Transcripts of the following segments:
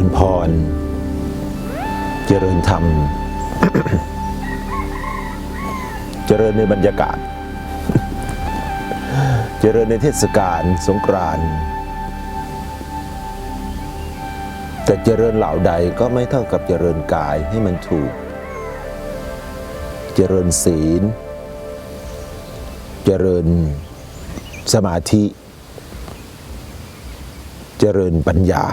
ริญพร เจริญธรรม เจริญในบรรยากาศ เจริญในเทศกาลสงกรานต์แต่เจริญเหล่าใดก็ไม่เท่ากับเจริญกายให้มันถูก เจริญศีล เจริญสมาธิ เจริญปัญญา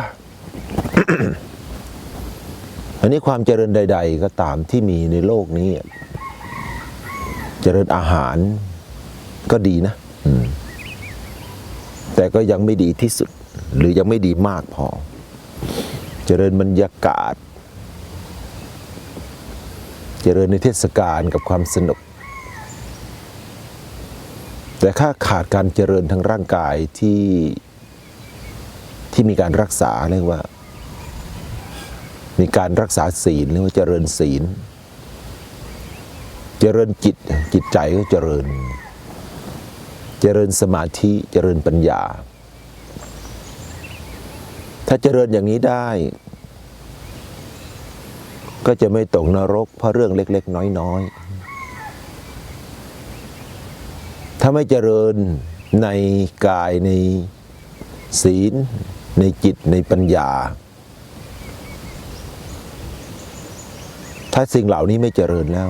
นนี้ความเจริญใด ๆ ก็ตามที่มีในโลกนี้ เจริญอาหารก็ดีนะแต่ก็ยังไม่ดีที่สุด หรือยังไม่ดีมากพอ เจริญบรรยากาศ เจริญในเทศกาลกับความสนุก แต่ถ้าขาดการเจริญทางร่างกายที่ที่มีการรักษาเรียกว่า มีการรักษาศีลเรียกว่าเจริญศีล เจริญจิตจิตใจก็เจริญ เจริญสมาธิเจริญปัญญา ถ้าเจริญอย่างนี้ได้ ก็จะไม่ตกนรกเพราะเรื่องเล็ก ๆ น้อย ๆ ถ้าไม่เจริญในกายในศีล ในจิตในปัญญา ถ้าสิ่งเหล่านี้ไม่เจริญแล้ว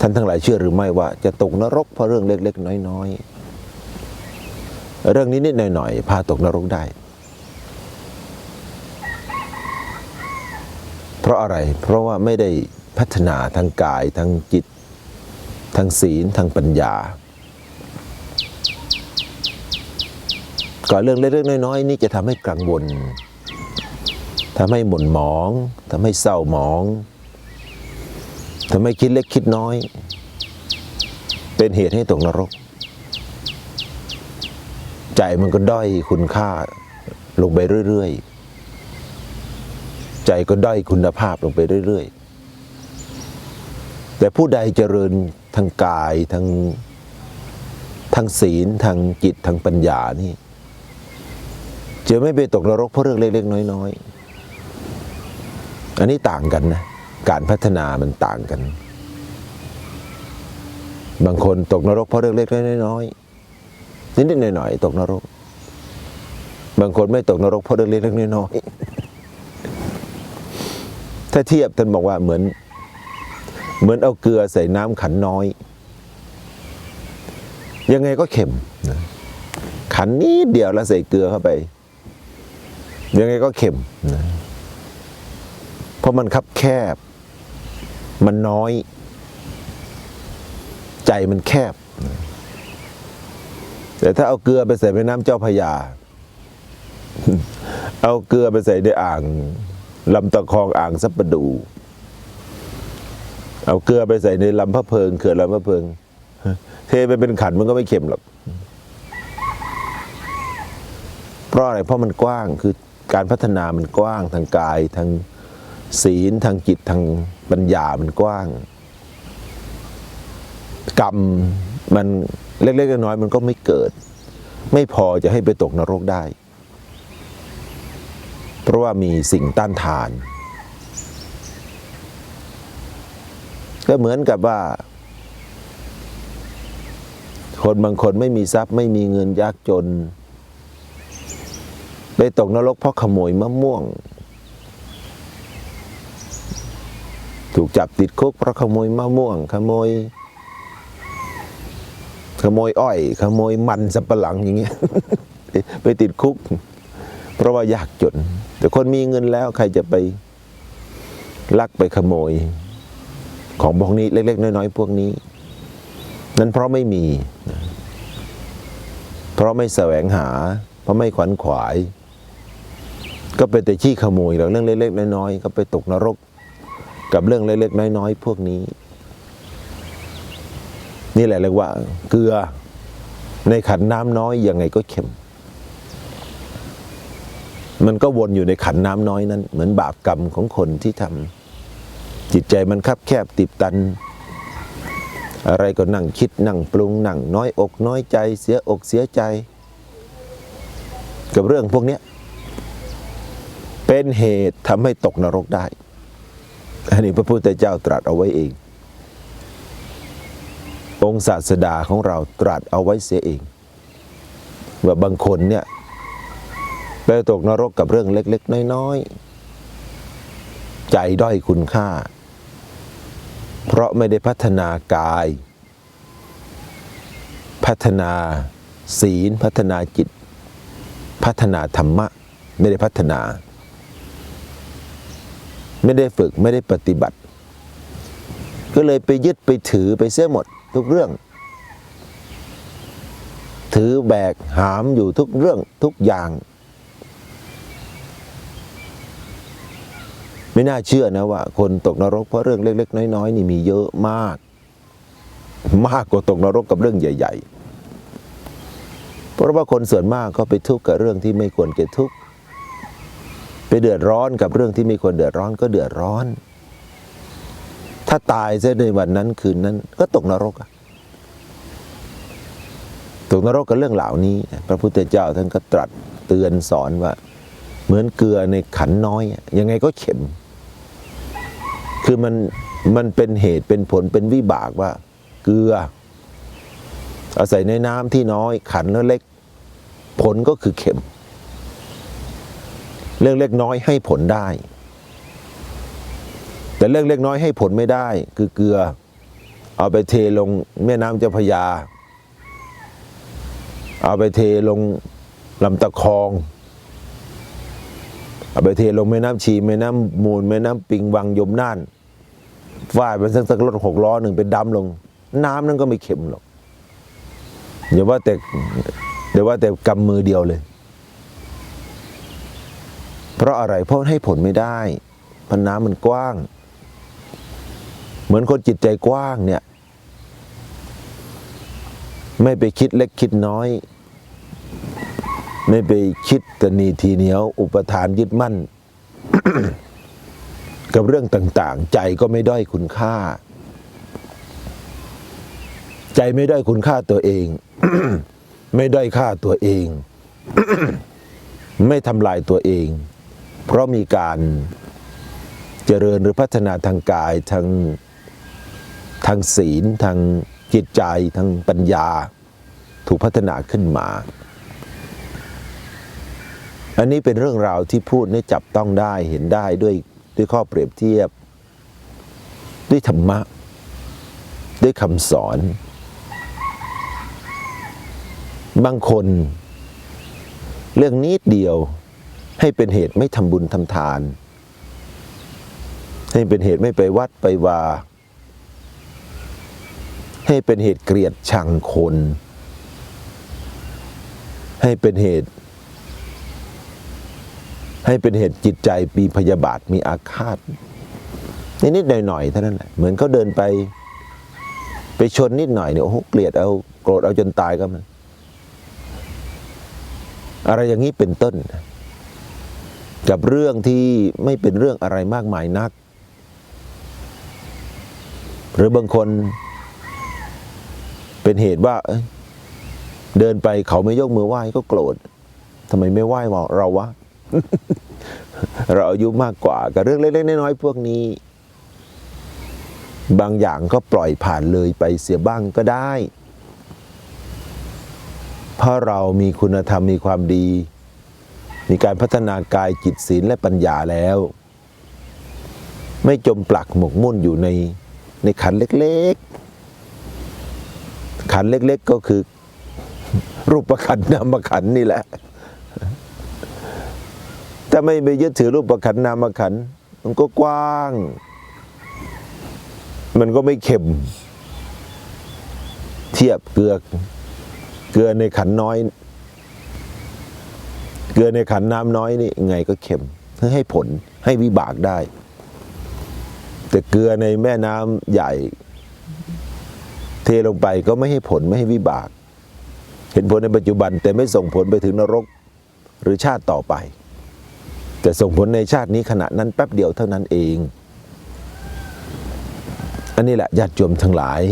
ท่านทั้งหลายเชื่อหรือไม่ว่า จะตกนรกเพราะเรื่องเล็ก ๆ น้อยๆเรื่องนี้นิดหน่อยๆพาตกนรกได้ เพราะอะไรเพราะว่าไม่ได้พัฒนาทางกายทางจิตทางศีลทางปัญญาก่อนเรื่องเล็กๆน้อยๆนี่จะทำให้กังวล ทำให้หม่นหมองทำให้เศร้าหมองทำให้คิดเล็กคิดน้อย เป็นเหตุให้ตกนรก ใจมันก็ด้อยคุณค่าลงไปเรื่อยๆ ใจก็ด้อยคุณภาพลงไปเรื่อยๆ แต่ผู้ใดเจริญทางกายทางทางศีลทางจิตทางปัญญานี่จะไม่ไปตกนรกเพราะเรื่องเล็กๆน้อยๆ อันนี้ต่างกันนะ การพัฒนามันต่างกัน บางคนตกนรกเพราะเรื่องเล็กๆน้อยๆนิดๆหน่อยๆตกนรก บางคนไม่ตกนรกเพราะเรื่องเล็กๆน้อยๆถ้าเทียบท่านบอกว่าเหมือน เหมือนเอาเกลือใส่น้ำขันน้อย ยังไงก็เค็มนะขันนี้เดียวแล้วใส่เกลือเข้าไป ยังไงก็เค็มนะ เพราะมันคับแคบ มันน้อย ใจมันแคบ แต่ถ้าเอาเกลือไปใส่ในน้ำเจ้าพยา เอาเกลือไปใส่ในอ่างลำตะคองอ่างซับประดู เอาเกลือไปใส่ในลำพระเพิงเขื่อนลำพระเพิง เทไปเป็นขันมันก็ไม่เค็มหรอกเพราะอะไรเพราะมันกว้างคือการพัฒนามันกว้างทางกายทาง ศีลทางจิตทางปัญญามันกว้าง กรรมมันเล็กๆน้อยๆมันก็ไม่เกิด ไม่พอจะให้ไปตกนรกได้ เพราะว่ามีสิ่งต้านทาน ก็เหมือนกับว่า คนบางคนไม่มีทรัพย์ ไม่มีเงินยากจน ไปตกนรกเพราะขโมยมะม่วง ถูกจับติดคุกเพราะขโมยมะม่วง ขโมย ขโมยอ้อย ขโมยมันสับปะหลังอย่างเงี้ยไปติดคุก เพราะว่ายากจน แต่คนมีเงินแล้วใครจะไปลักไปขโมย ของพวกนี้เล็ก ๆ น้อยๆพวกนี้ นั้นเพราะไม่มี เพราะไม่แสวงหา เพราะไม่ขวัญขวาย ก็เป็นแต่ขี้ขโมยแล้วเรื่องเล็กๆน้อยๆก็ไปตกนรก กับเรื่องเล็กๆน้อยๆพวกนี้ นี่แหละเรียกว่า เกลือในขันน้ำน้อยยังไงก็เค็ม มันก็วนอยู่ในขันน้ำน้อยนั้น เหมือนบาปกรรมของคนที่ทำจิตใจมันคับแคบติดตัน อะไรก็นั่งคิดนั่งปรุงนั่งน้อยอกน้อยใจ เสียอกเสียใจ กับเรื่องพวกนี้เป็นเหตุทำให้ตกนรกได้ อันนี้พระพุทธเจ้าตรัสเอาไว้เอง องศาสดาของเราตรัสเอาไว้เสียเอง ว่าบางคนเนี่ยไปตกนรกกับเรื่องเล็ก ๆ น้อยๆ ใจด้อยคุณค่า เพราะไม่ได้พัฒนากาย พัฒนาศีล พัฒนาจิต พัฒนาธรรมะ ไม่ได้พัฒนา ไม่ได้ฝึกไม่ได้ปฏิบัติ ก็เลยไปยึดไปถือไปเสียหมดทุกเรื่อง ถือแบกหามอยู่ทุกเรื่องทุกอย่าง ไม่น่าเชื่อนะว่า คนตกนรกเพราะเรื่องเล็ก ๆ น้อย ๆ นี่มีเยอะมาก มากกว่าตกนรกกับเรื่องใหญ่ ๆ เพราะว่าคนส่วนมากก็ไปทุกข์กับเรื่องที่ไม่ควรเกิดทุกข์ เดือดร้อนกับเรื่องที่ไม่ควรเดือดร้อนก็เดือดร้อน ถ้าตายซะในวันนั้นคืนนั้น ก็ตกนรกอะตกนรกกับเรื่องเหล่านี้ พระพุทธเจ้าท่านก็ตรัสเตือนสอนว่า เหมือนเกลือในขันน้อย ยังไงก็เข็ม คือมันมันเป็นเหตุเป็นผลเป็นวิบากว่า เกลือ อาศัยในน้ำที่น้อยขันแล้วเล็ก ผลก็คือเข็ม เรื่องเล็กน้อยให้ผลได้ แต่เรื่องเล็กน้อยให้ผลไม่ได้ คือเกลือ เอาไปเทลงแม่น้ำเจ้าพยา เอาไปเทลงลำตะคอง เอาไปเทลงแม่น้ำชีแม่น้ำมูล แม่น้ำปิงวังยมน่านว่ายไปสักสักรถหกล้อหนึ่งเป็นดำลง น้ำนั่นก็ไม่เค็มหรอกอย่าว่าแต่เดี๋ยวว่าแต่กำมือเดียวเลย เพราะอะไรเพราะให้ผลไม่ได้พราะน้ำมันกว้าง เหมือนคนจิตใจกว้างเนี่ย ไม่ไปคิดเล็กคิดน้อย ไม่ไปคิดตนีทีเหนียว อุปทานยึดมั่น กับเรื่องต่างๆ ใจก็ไม่ด้อยคุณค่า ใจไม่ด้อยคุณค่าตัวเอง ไม่ด้อยค่าตัวเอง ไม่ทำลายตัวเอง เพราะมีการเจริญหรือพัฒนาทางกายทางทางศีลทางจิตใจทางปัญญาถูกพัฒนาขึ้นมา อันนี้เป็นเรื่องราวที่พูดให้จับต้องได้เห็นได้ด้วยด้วยข้อเปรียบเทียบ ด้วยธรรมะ ด้วยคำสอน บางคน เรื่องนิดเดียว ให้เป็นเหตุไม่ทำบุญทำทาน ให้เป็นเหตุไม่ไปวัดไปวา ให้เป็นเหตุเกลียดชังคน ให้เป็นเหตุ ให้เป็นเหตุจิตใจมีพยาบาทมีอาฆาตนิดๆหน่อยๆเท่านั้นแหละเหมือนเขาเดินไป ไปชนนิดหน่อยเนี่ยโอ้โหเกลียดเอาโกรธเอาจนตายก็มันอะไรอย่างนี้เป็นต้น กับเรื่องที่ไม่เป็นเรื่องอะไรมากมายนัก หรือบางคนเป็นเหตุว่าเดินไปเขาไม่ยกมือไหว้ก็โกรธทำไมไม่ไหว้เราวะ เราอายุมากกว่ากับเรื่องเล็กๆน้อยๆพวกนี้ บางอย่างก็ปล่อยผ่านเลยไปเสียบ้างก็ได้ เพราะเรามีคุณธรรมมีความดี มีการพัฒนากายจิตศีลและปัญญาแล้ว ไม่จมปลักหมกมุ่นอยู่ในในขันเล็กๆ ขันเล็กๆก็คือ รูปขันนามขันนี่แหละ ถ้าไม่ไปยึดถือรูปขันนามขันมันก็กว้าง มันก็ไม่เข็ม เทียบเกลือเกลือในขันน้อย เกลือในขันน้ำน้อยนี่ไงก็เค็มให้ผลให้วิบากได้ แต่เกลือในแม่น้ำใหญ่ เทลงไปก็ไม่ให้ผลไม่ให้วิบาก เห็นผลในปัจจุบัน แต่ไม่ส่งผลไปถึงนรกหรือชาติต่อไป แต่ส่งผลในชาตินี้ขณะนั้นแป๊บเดียวเท่านั้นเอง อันนี้แหละญาติโยมทั้งหลาย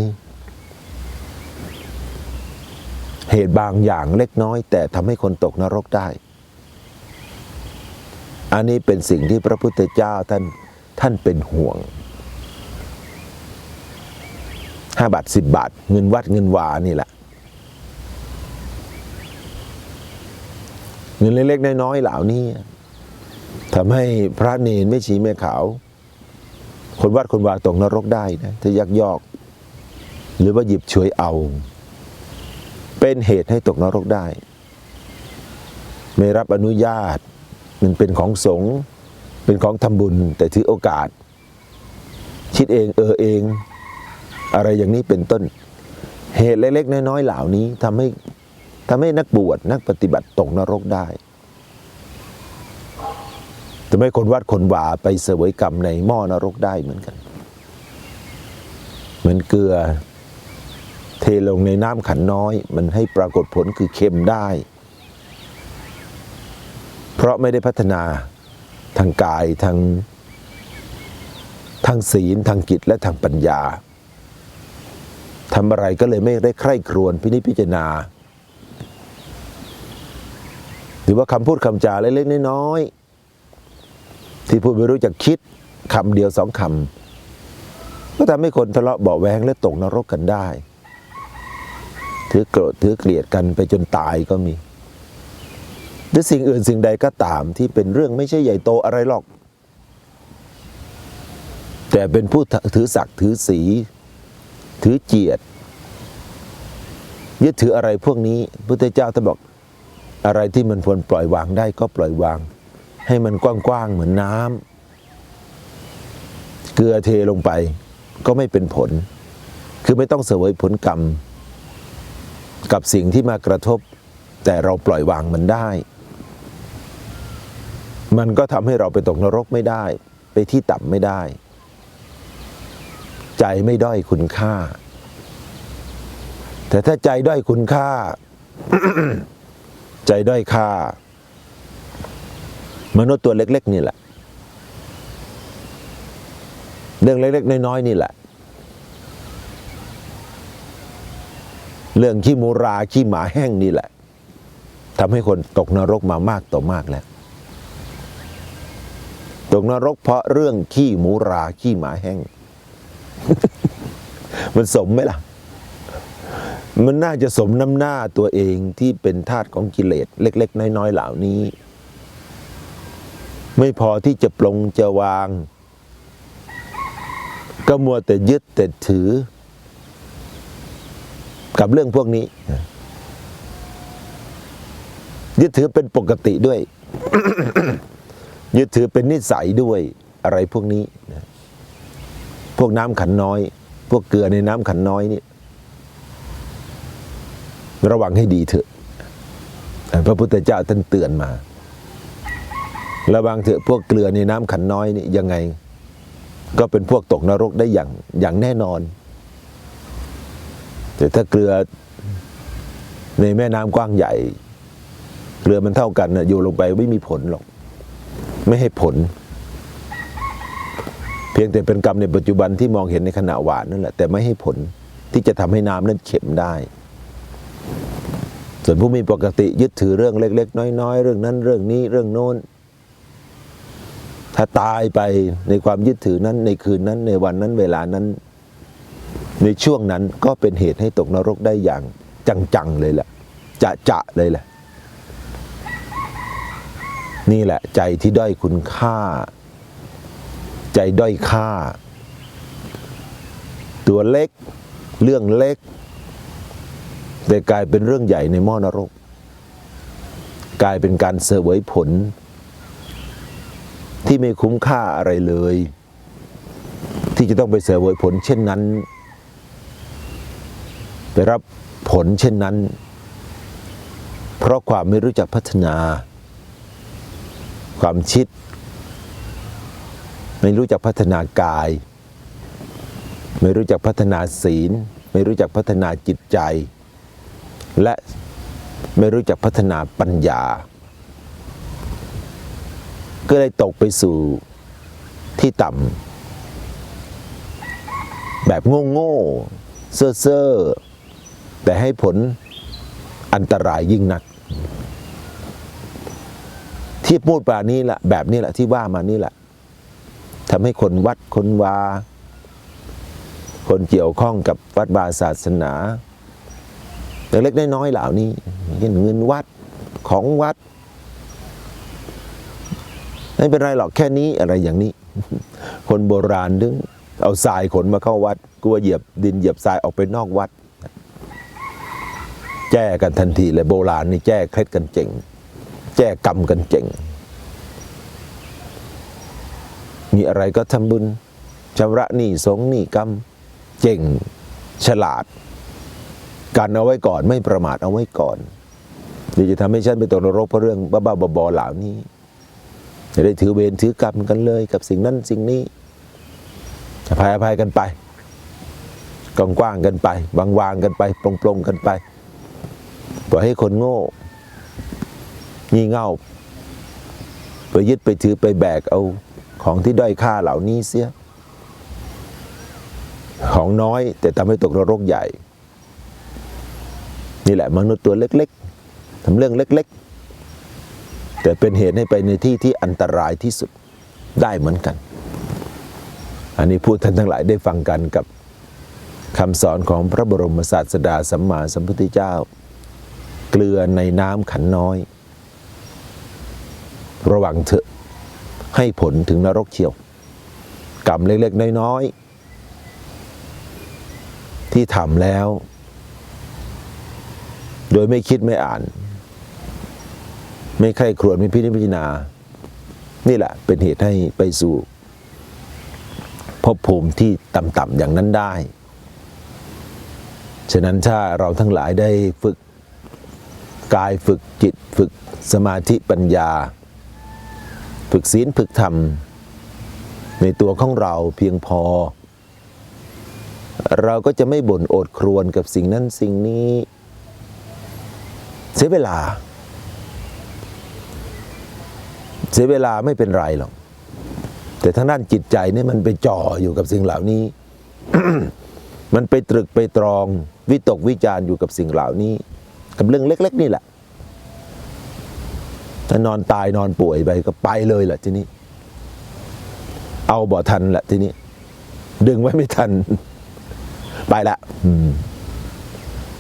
เหตุบางอย่างเล็กน้อย แต่ทำให้คนตกนรกได้ อันนี้เป็นสิ่งที่พระพุทธเจ้าท่านท่านเป็นห่วงห้าบาทสิบบาท เงินวัดเงินวานี่แหละ เงินเล็กๆน้อยๆเหล่านี้ทำให้พระเนนไม่ชี้แม่ขาว คนวัดคนวาตกนรกได้นะถ้ายักยอก หรือว่าหยิบฉวยเอา เป็นเหตุให้ตกนรกได้ ไม่รับอนุญาต มันเป็นของสงฆ์เป็นของทำบุญ แต่ถือโอกาส คิดเองเออเอง อะไรอย่างนี้เป็นต้น เหตุเล็กๆน้อยๆเหล่านี้ทำให้ทำให้นักบวชนักปฏิบัติตกนรกได้ทำให้คนวัดคนวาไปเสวยกรรมในหม้อนรกได้เหมือนกัน เหมือนเกลือ เทลงในน้ำขันน้อย มันให้ปรากฏผลคือเค็มได้ เพราะไม่ได้พัฒนาทางกายทางทางศีลทางกิจและทางปัญญาทำอะไรก็เลยไม่ได้ใคร่ครวญพินิจพิจารณา หรือว่าคำพูดคำจาเล็กๆน้อยๆที่พูดไม่รู้จักคิดคำเดียวสองคำก็ทำให้คนทะเลาะเบาแวงและตกนรกกันได้ ถือโกรธถือเกลียดกันไปจนตายก็มี หรือสิ่งอื่นสิ่งใดก็ตามที่เป็นเรื่องไม่ใช่ใหญ่โตอะไรหรอก แต่เป็นผู้ถือศักดิ์ถือสี ถือเจียดยึดถืออะไรพวกนี้พุทธเจ้าท่านบอกอะไรที่มันควรปล่อยวางได้ก็ปล่อยวาง ให้มันกว้างๆเหมือนน้ำเกลือเทลงไปก็ไม่เป็นผล คือไม่ต้องเสวยผลกรรม กับสิ่งที่มากระทบ แต่เราปล่อยวางมันได้ มันก็ทำให้เราไปตกนรกไม่ได้ ไปที่ต่ำไม่ได้ ใจไม่ด้อยคุณค่า แต่ถ้าใจด้อยคุณค่า ใจด้อยค่า มนุษย์ตัวเล็ก ๆ นี่แหละ เรื่องเล็ก ๆ น้อย ๆ นี่แหละ เรื่องขี้มูราขี้หมาแห้งนี่แหละทำให้คนตกนรกมามากต่อมากแล้ว ตกนรกเพราะเรื่องขี้หมูราขี้หมาแห้ง มันสมไหมล่ะ มันน่าจะสมน้ำหน้าตัวเองที่เป็นทาสของกิเลสเล็ก ๆ น้อย ๆ เหล่านี้ ไม่พอที่จะปลงจะวาง ก็มัวแต่ยึดแต่ถือ กับเรื่องพวกนี้ ยึดถือเป็นปกติด้วย ยึดถือเป็นนิสัยด้วยอะไรพวกนี้นะพวกน้ำขันน้อย พวกเกลือในน้ำขันน้อยนี่ระวังให้ดีเถอะ พระพุทธเจ้าท่านเตือนมา ระวังเถอะพวกเกลือในน้ำขันน้อยนี่ยังไง ก็เป็นพวกตกนรกได้อย่างอย่างแน่นอน แต่ถ้าเกลือในแม่น้ำกว้างใหญ่ เกลือมันเท่ากันนะอยู่ลงไปไม่มีผลหรอก ไม่ให้ผล เพียงแต่เป็นกรรมในปัจจุบันที่มองเห็นในขณะหวานนั่นแหละแต่ไม่ให้ผลที่จะทำให้น้ำนั้นเข็มได้ ส่วนผู้มีปกติยึดถือเรื่องเล็ก ๆ น้อย ๆ เรื่องนั้นเรื่องนี้เรื่องโน้น ถ้าตายไปในความยึดถือนั้นในคืนนั้นในวันนั้นเวลานั้น ในช่วงนั้นก็เป็นเหตุให้ตกนรกได้อย่างจังๆเลยแหละจะจะๆเลยแหละ นี่แหละใจที่ด้อยคุณค่า ใจด้อยค่า ตัวเล็กเรื่องเล็ก แต่กลายเป็นเรื่องใหญ่ในหม้อนรก กลายเป็นการเสวยผล ที่ไม่คุ้มค่าอะไรเลย ที่จะต้องไปเสวยผลเช่นนั้น ไปรับผลเช่นนั้น เพราะความไม่รู้จักพัฒนา ความชิด ไม่รู้จักพัฒนากาย ไม่รู้จักพัฒนาศีล ไม่รู้จักพัฒนาจิตใจ และไม่รู้จักพัฒนาปัญญา ก็เลยตกไปสู่ที่ต่ำแบบโง่ๆเซ่อๆแต่ให้ผลอันตรายยิ่งนัก ที่พูดป่านี้แหละแบบนี้แหละที่ว่ามานี่แหละทำให้คนวัดคนวา คนเกี่ยวข้องกับวัดบาศาสนาเล็กๆน้อยๆเหล่านี้เช่นเงินวัดของวัด ไม่เป็นไรหรอกแค่นี้อะไรอย่างนี้ คนโบราณดึงเอาทรายขนมาเข้าวัด กลัวเหยียบดินเหยียบทรายออกไปนอกวัด แจ้กันทันทีเลยโบราณนี่แจ้เคล็ดกันเจ๋ง แจ้กรรมกันเจ๋งมีอะไรก็ทำบุญชำระหนี้สงฆ์หนี้กรรมเจ๋งฉลาดการเอาไว้ก่อนไม่ประมาทเอาไว้ก่อนเดี๋ยวจะทำให้ฉันไปตกนรกเพราะเรื่องบ้าๆบอๆเหล่านี้จะได้ถือเวรถือกรรมกันเลยกับสิ่งนั้นสิ่งนี้อภัยอภัยกันไปกว้างๆกันไปวางวางๆกันไปปลงๆกันไปปล่อยให้คนโง่ งี่เง่าไปยึดไปถือไปแบกเอาของที่ด้อยค่าเหล่านี้เสีย ของน้อยแต่ทำให้ตกนรกใหญ่ นี่แหละมนุษย์ตัวเล็กๆทำเรื่องเล็ก ๆ แต่เป็นเหตุให้ไปในที่ที่อันตรายที่สุดได้เหมือนกัน อันนี้พูดท่านทั้งหลายได้ฟังกันกับคำสอนของพระบรมศาสดาสัมมาสัมพุทธเจ้า เกลือในน้ำขันน้อย ระวังเถอะให้ผลถึงนรกเชียว กรรมเล็กๆ น้อยๆ ที่ทำแล้ว โดยไม่คิดไม่อ่าน ไม่ใคร่ครวญไม่พิจารณา นี่แหละเป็นเหตุให้ไปสู่ภพภูมิที่ต่ำๆอย่างนั้นได้ ฉะนั้นถ้าเราทั้งหลายได้ฝึกกายฝึกจิตฝึกสมาธิปัญญา ฝึกศีลฝึกธรรม ในตัวของเราเพียงพอ เราก็จะไม่บ่นโอดครวญกับสิ่งนั้นสิ่งนี้ เสียเวลา เสียเวลาไม่เป็นไรหรอก แต่ทางด้านจิตใจเนี่ยมันไปจ่ออยู่กับสิ่งเหล่านี้ มันไปตรึกไปตรองวิตกวิจาร์อยู่กับสิ่งเหล่านี้ กับเรื่องเล็ก ๆ นี่แหละ ถ้านอนตายนอนป่วยไปก็ไปเลยแหละทีนี้ เอาบ่ทันแหละทีนี้ ดึงไว้ไม่ทัน ไปละ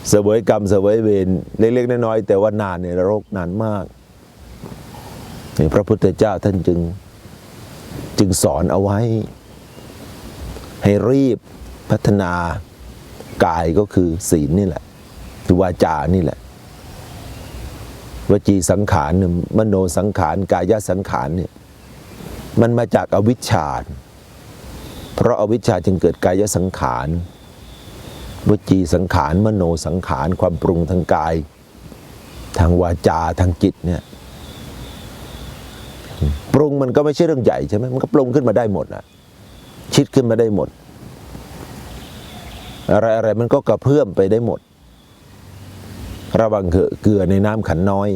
เสวยกรรมเสวยเวรเล็ก ๆ น้อยๆแต่ว่านานในนรกนานมากพระพุทธเจ้าท่านจึง จึงสอนเอาไว้ ให้รีบพัฒนากายก็คือศีลนี่แหละคือวาจานี่แหละ วจีสังขารมโนสังขารกายสังขารเนี่ยมันมาจากอวิชชา เพราะอาวิชชาจึงเกิดกายสังขารวจีสังขารมโนสังขารความปรุงทางกาย ทางวาจาทางจิตเนี่ยปรุงมันก็ไม่ใช่เรื่องใหญ่ใช่ไหมมันก็ปรุงขึ้นมาได้หมดอะคิดขึ้นมาได้หมด อะไรอะไรมันก็กระเพื่อมไปได้หมด ระวังเกลือในน้ำขันน้อย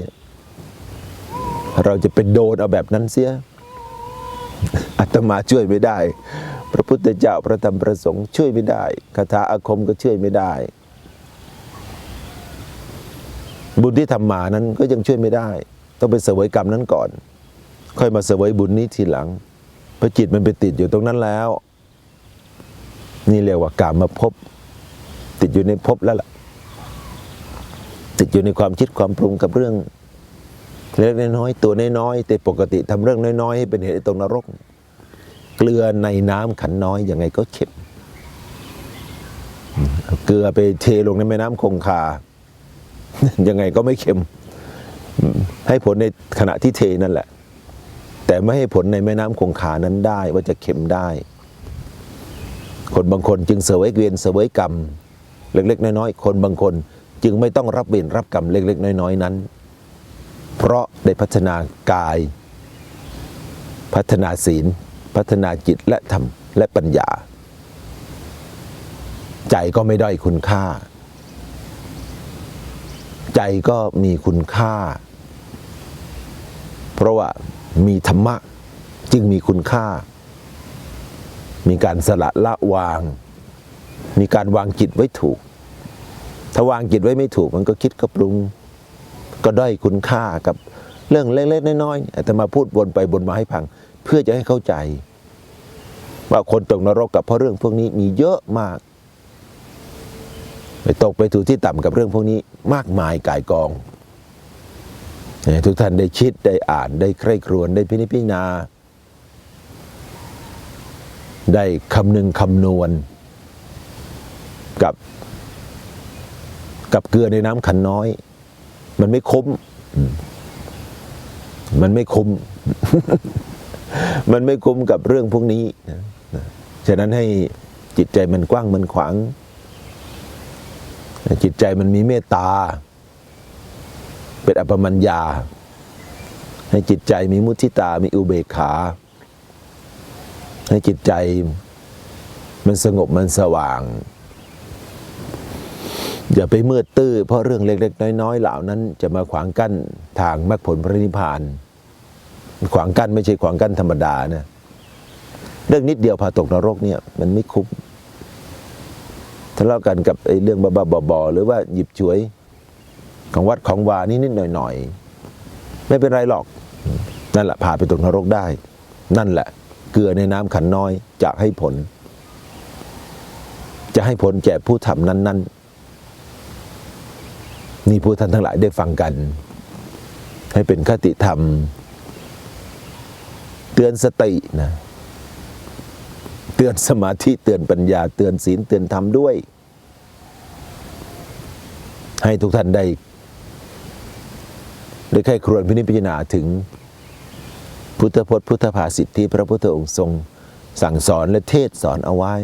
เราจะไปโดนเอาแบบนั้นเสียอาตมาช่วยไม่ได้ พระพุทธเจ้าพระธรรมพระสงฆ์ช่วยไม่ได้คาถาอาคมก็ช่วยไม่ได้ บุญที่ทำมานั้นก็ยังช่วยไม่ได้ ต้องไปเสวยกรรมนั้นก่อน ค่อยมาเสวยบุญนี้ทีหลังพระจิตมันไปติดอยู่ตรงนั้นแล้ว นี่เรียกว่ากรรมมาพบติดอยู่ในภพแล้วล่ะ ติดอยู่ในความคิดความปรุงกับเรื่องเล็กน้อยๆตัวน้อยๆแต่ปกติทำเรื่องน้อยๆให้เป็นเหตุให้ตกนรก เกลือในน้ำขันน้อยยังไงก็เค็มเกลือไปเทลงในแม่น้ำคงคา ยังไงก็ไม่เค็ม ให้ผลในขณะที่เทนั่นแหละ แต่ไม่ให้ผลในแม่น้ำคงคานั้นได้ว่าจะเค็มได้ คนบางคนจึงเสวยเวียนเสวยกรรม เล็กๆน้อยๆคนบางคน จึงไม่ต้องรับเวรรับกรรมเล็ก ๆ น้อย ๆ นั้น เพราะได้พัฒนากาย พัฒนาศีล พัฒนาจิตและธรรมและปัญญา ใจก็ไม่ด้อยคุณค่า ใจก็มีคุณค่า เพราะว่ามีธรรมะจึงมีคุณค่า มีการสละละวาง มีการวางจิตไว้ถูก ถ้าวางจิตไว้ไม่ถูกมันก็คิดก็ปรุง ก็ด้อยคุณค่ากับเรื่องเล็กๆน้อยๆอาตมาพูดวนไปวนมาให้พัง เพื่อจะให้เข้าใจ ว่าคนตกนรกกับเพราะเรื่องพวกนี้มีเยอะมาก ไปตกไปถูที่ต่ำกับเรื่องพวกนี้มากมายกายกองทุกท่านได้คิดได้อ่านได้ใคร่ครวญได้พินิจพิจารณาได้คำนึงคำนวณ กับ กับเกลือในน้ำขันน้อย มันไม่คุ้มมันไม่คุ้มมันไม่คุ้มกับเรื่องพวกนี้นะฉะนั้นให้จิตใจมันกว้างมันขวาง จิตใจมันมีเมตตา เป็นอัปมัญญา ให้จิตใจมีมุทิตา มีอุเบกขา ให้จิตใจมันสงบมันสว่าง อย่าไปมืดตื้อเพราะเรื่องเล็กๆ น้อยๆเหล่านั้น จะมาขวางกั้นทางมรรคผลพระนิพพาน ขวางกั้นไม่ใช่ขวางกั้นธรรมดานะเรื่องนิดเดียวพาตกนรกเนี่ยมันไม่คุ้มทะเลาะกันกับไอ้เรื่องบ้าๆบอๆหรือว่าหยิบฉวย ของวัดของวานี่นิดๆหน่อยๆไม่เป็นไรหรอก นั่นแหละพาไปตกนรกได้ นั่นแหละ เกลือในน้ำขันน้อยจะให้ผล จะให้ผลแก่ผู้ทำนั้น ๆ นี่ผู้ท่านทั้งหลายได้ฟังกัน ให้เป็นคติธรรม เตือนสตินะเตือนสมาธิเตือนปัญญา เตือนศีลเตือนธรรมด้วย ให้ทุกท่านได้ ได้ใคร่ครวญพินิจพิจารณาถึง พุทธพจน์พุทธภาษิตที่พระพุทธองค์ทรงสั่งสอนและเทศสอนเอาไว้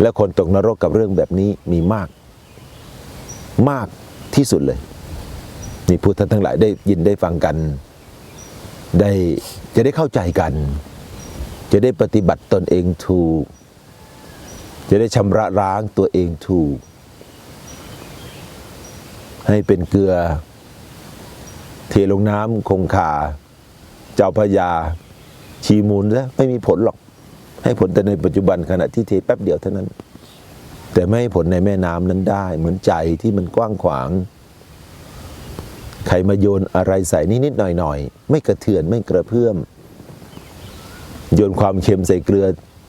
และคนตกนรกกับเรื่องแบบนี้มีมาก มากที่สุดเลย นี่พุทธทั้งหลายได้ยินได้ฟังกัน ได้จะได้เข้าใจกัน จะได้ปฏิบัติตนเองถูก จะได้ชำระล้างตัวเองถูก ให้เป็นเกลือ เทลงน้ำคงคาเจ้าพยาชีมูลซะไม่มีผลหรอก ให้ผลแต่ในปัจจุบันขณะที่เทแป๊บเดียวเท่านั้น แต่ไม่ให้ผลในแม่น้ำนั้นได้ เหมือนใจที่มันกว้างขวาง ใครมาโยนอะไรใส่นิดๆหน่อยๆ ไม่กระเทือนไม่กระเพื่อม โยนความเค็มใส่เกลือ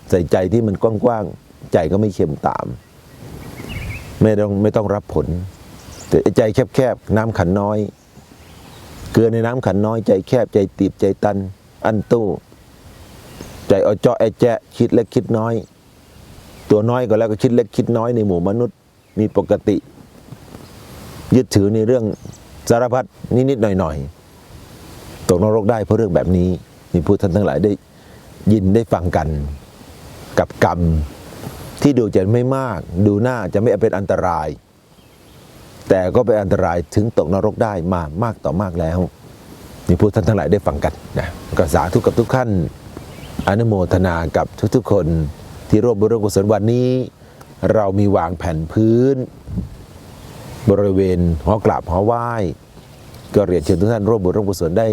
ใส่ใจที่มันกว้างๆ ใจก็ไม่เค็มตาม ไม่ต้องไม่ต้องรับผล แต่ใจแคบๆ น้ำขันน้อย เกลือในน้ำขันน้อยใจแคบใจตีบใจตัน อันตู้ ใจเอาเจาะไอแจะคิดเล็กคิดน้อย ตัวน้อยก็แล้วก็คิดเล็กคิดน้อยในหมู่มนุษย์มีปกติ ยึดถือในเรื่องสารพัดนิดๆหน่อยๆตกนรกได้เพราะเรื่องแบบนี้มีผู้ท่านทั้งหลายได้ยินได้ฟังกัน กับกรรมที่ดูจะไม่มาก ดูหน้าจะไม่เป็นอันตราย แต่ก็เป็นอันตรายถึงตกนรกได้มามากต่อมากแล้วมีผู้ท่านทั้งหลายได้ฟังกันนะก็สาธุกับทุกท่านอนุโมทนากับทุกๆคน ที่ร่วมบุญกุศลวันนี้ เรามีวางแผ่นพื้น บริเวณหอกราบหอไหว้ ก็เรียนเชิญทุกท่านร่วมบุญร่วมกุศลได้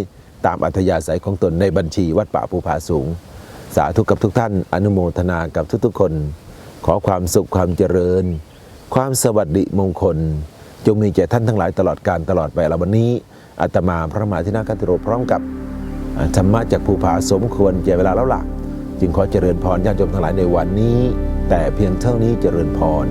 ตามอัธยาศัยของตนในบัญชีวัดป่าภูผาสูง สาธุกับทุกท่าน อนุโมทนากับทุกๆคน ขอความสุขความเจริญ ความสวัสดิมงคล จงมีแก่ท่านทั้งหลายตลอดการตลอดไปแล้ววันนี้อาตมาพระมหาธินาคัตติโรพร้อมกับธรรมะจากภูผาสมควรแก่เวลาแล้วล่ะ จึงขอเจริญพรญาติโยมทั้งหลายในวันนี้ แต่เพียงเท่านี้เจริญพร